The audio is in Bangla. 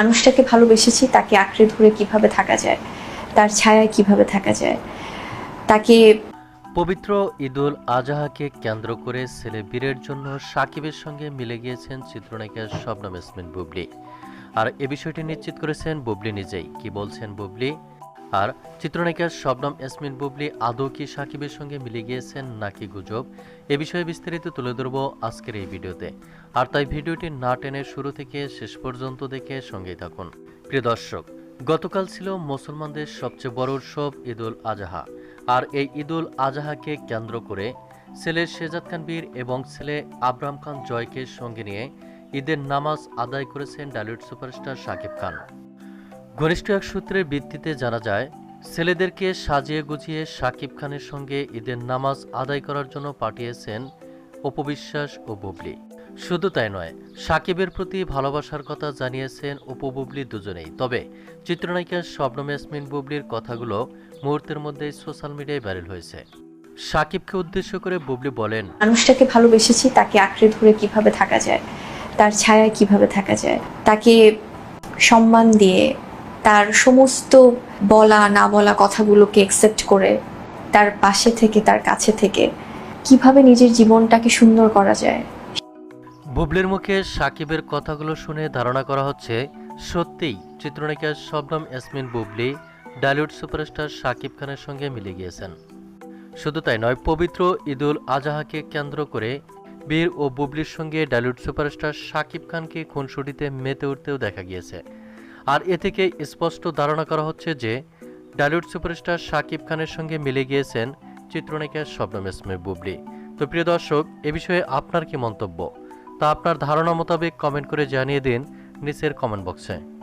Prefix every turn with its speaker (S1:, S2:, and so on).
S1: মানুষটাকে ভালোবেসেছি, তাকে আঁকড়ে ধরে কীভাবে থাকা যায়, তার ছায়ায় কীভাবে থাকা যায়, তাকে
S2: পবিত্র ঈদুল আজহাকে কেন্দ্র করে ছেলে বীরের জন্য সাকিবের সঙ্গে মিলে গিয়েছেন চিত্রনায়িকা শবনম ইসমিন বুবলি। আর এ বিষয়টি নিশ্চিত করেছেন বুবলি নিজেই। কি বলছেন বুবলি? আর চিত্রনায়িকা শবনম ইয়াসমিন বুবলি, আদৌ কি সাকিবের সঙ্গে মিলে গিয়েছেন নাকি গুজব? এ বিষয়ে বিস্তারিত তুলে ধরবো আজকের এই ভিডিওতে। আর তাই ভিডিওটি না টেনে শুরু থেকে শেষ পর্যন্ত দেখে সঙ্গেই থাকুন। প্রিয় দর্শক, গতকাল ছিল মুসলমানদের সবচেয়ে বড় উৎসব ঈদুল আজহা। আর এই ঈদুল আজহাকে কেন্দ্র করে ছেলে শেজাদ খান বীর এবং ছেলে আবরাম খান জয়কে সঙ্গে নিয়ে ঈদের নামাজ আদায় করেছেন ডালিউড সুপারস্টার শাকিব খান। ঘনিষ্ঠ এক সূত্রের ভিত্তিতে জানা যায়, ছেলেদেরকে সাজিয়ে গুছিয়ে শাকিব খানের সঙ্গে ঈদের নামাজ আদায় করার জন্য পাঠিয়েছেন অপবিশ্বাস ও বুবলি। শুধু তাই নয়, সাকিবের প্রতি ভালোবাসার কথা জানিয়েছেন অপু বুবলি দুজনেই। তবে চিত্রনায়িকা শবনম ইয়াসমিন বুবলির কথাগুলো মুহূর্তের মধ্যেই সোশ্যাল মিডিয়ায় ভাইরাল হয়েছে। সাকিবকে উদ্দেশ্য করে বুবলি বলেন,
S1: মানুষটাকে ভালোবেসেছি, তাকে আঁকড়ে ধরে কীভাবে থাকা যায়, তার ছায়ায় কীভাবে থাকা যায়, তাকে সম্মান দিয়ে তার সমস্ত বলা, না বলা কথাগুলোকে একসেপ্ট করে তার পাশে থেকে, তার কাছে থেকে কীভাবে নিজের জীবনটাকে সুন্দর করা যায়।
S2: বুবলির মুখে সাকিবের কথাগুলো শুনে ধারণা করা হচ্ছে, সত্যিই চিত্রনায়িকা শবনম ইয়াসমিন বুবলি ডালিউড সুপারস্টার সাকিব খানের সঙ্গে মিলে গিয়েছেন। শুধু তাই নয়, পবিত্র ঈদুল আজহাকে কেন্দ্র করে বীর ও বুবলির সঙ্গে ডালিউড সুপারস্টার সাকিব খানকে খুনসুটিতে মেতে উঠতেও দেখা গিয়েছে। আর এ থেকে স্পষ্ট ধারণা করা হচ্ছে যে ডালিউড সুপারস্টার শাকিব খানের সঙ্গে মিলে গিয়েছেন চিত্রনায়িকা শবনম এসমে বুবলি। তো প্রিয় দর্শক, এ বিষয়ে আপনার কি মন্তব্য? তা আপনার ধারণা মোতাবেক কমেন্ট করে জানিয়ে দিন নিচের কমেন্ট বক্সে।